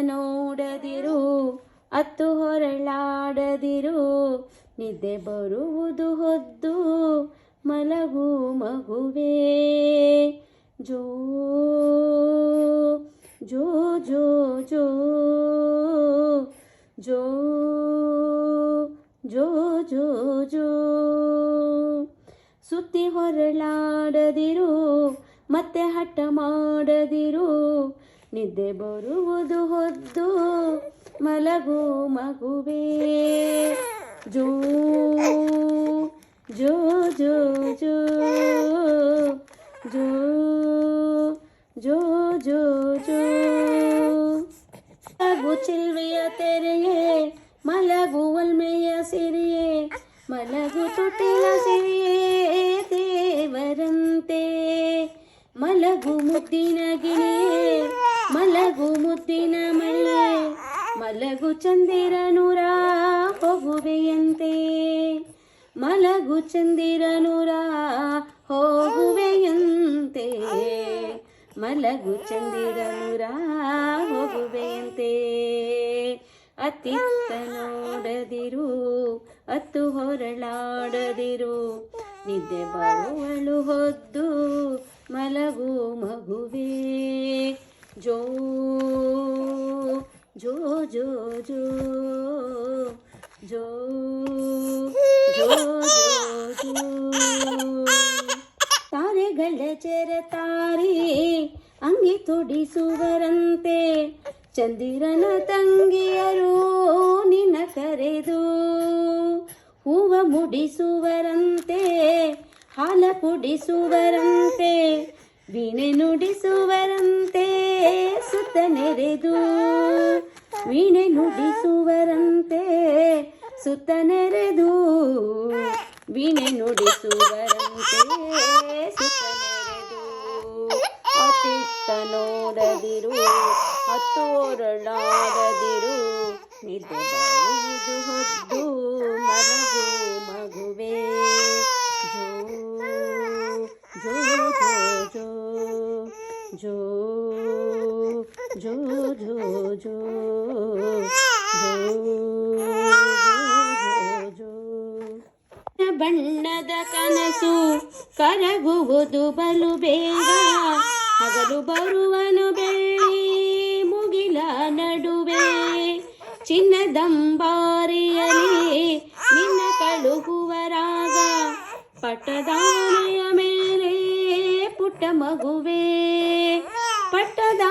ನೋಡದಿರು, ಅತ್ತು ಹೊರಳಾಡದಿರು. ನಿದ್ದೆ ಬರುವುದು ಹೊದ್ದು, ಮಲಗು ಮಗುವೇ. ಜೋ ಜೋ ಜೋ ಜೋ ಜೋ ಜೋ ಜೋ ಜೋ. ಸುತ್ತಿ ಹೊರಳಾಡದಿರು, ಮತ್ತೆ ಹಠ ಮಾಡದಿರು. ನಿದ್ದೆ ಬರುವುದು ಹೊದ್ದು ಮಲಗು ಮಗುವೇ. ಜೋ ಜೋ ಜೋ ಜೋ ಜೋ ಜೋ ಜೋ ಜೋ. ಮಲಗು ಚಿಲ್ವೆಯ ತೆರೆಯೇ, ಮಲಗು ಒಲ್ಮೆಯ ಸಿರಿಯೇ, ಮಲಗು ತೊಟ್ಟಿಲ ಸಿರಿಯೇ. ಮಲಗು ಮುದ್ದಿನ ಗಿಳಿಯೇ ಮಲಗು ಮುದ್ದಿನ ಮಳೆ, ಮಲಗು ಚಂದಿರನುರ ಹೋಗುವೆಯಂತೆ. ಮಲಗು ಚಂದಿರನುರ ಹೋಗುವೆಯಂತೆ, ಮಲಗು ಚಂದಿರನುರ ಹೋಗುವೆಯಂತೆ. ಅತಿತ್ತ ನೋಡದಿರು, ಅತ್ತು ಹೊರಳಾಡದಿರು, ನಿದ್ದೆ ಬರುವಳು ಹೊದ್ದು ಮಲಗು ಮಗುವೇ. ಜೋ ಜೋ ಜೋ ಜೋ ಜೋ ಜೋ ತಾರೆಗಳ ತಾರಿ ಅಂಗಿ ತೊಡಿಸುವರಂತೆ. ಚಂದಿರನ ತಂಗಿಯರು ನಿನ್ನ ಕರೆದು ಹೂವ ಮುಡಿಸುವರಂತೆ. ಕುಡಿಸುವರಂತೆ, ವೀಣೆ ನುಡಿಸುವರಂತೆ, ಸುತ್ತ ನೆರೆದು ವೀಣೆ ನುಡಿಸುವರಂತೆ, ಸುತ್ತ ನೆರೆದು ವೀಣೆ ನುಡಿಸುವರಂತೆ, ಸುತ್ತ ನೆರೆದು ಅತಿತ್ತ ನೋಡದಿರು, ಹತ್ತೋರಳಾಡದಿರು, ನಿದ್ದೆ ಹೊದ್ದು ಮಲಗು ಮಗುವೇ ಜೋ ಜೋ ಜೋ ಜೋ ಜೋ ಜೋ ಜೋ ಜೋ ಬಣ್ಣದ ಕನಸು ಕರಗುವುದು ಬಲು ಬೇಗ. ಹಗಲು ಬರುವನು ಬೆಳ್ಳಿ ಮುಗಿಲ ನಡುವೆ. ಚಿನ್ನದಂಬಾರಿಯಲ್ಲಿ ನಿನ್ನ ಕಳುಹುವ ರಾಗ. ಪಟ್ಟದಾನೆಯ ಮೇಲೆ ಪುಟ್ಟ ಮಗುವೆ. ಪಟ್ಟದ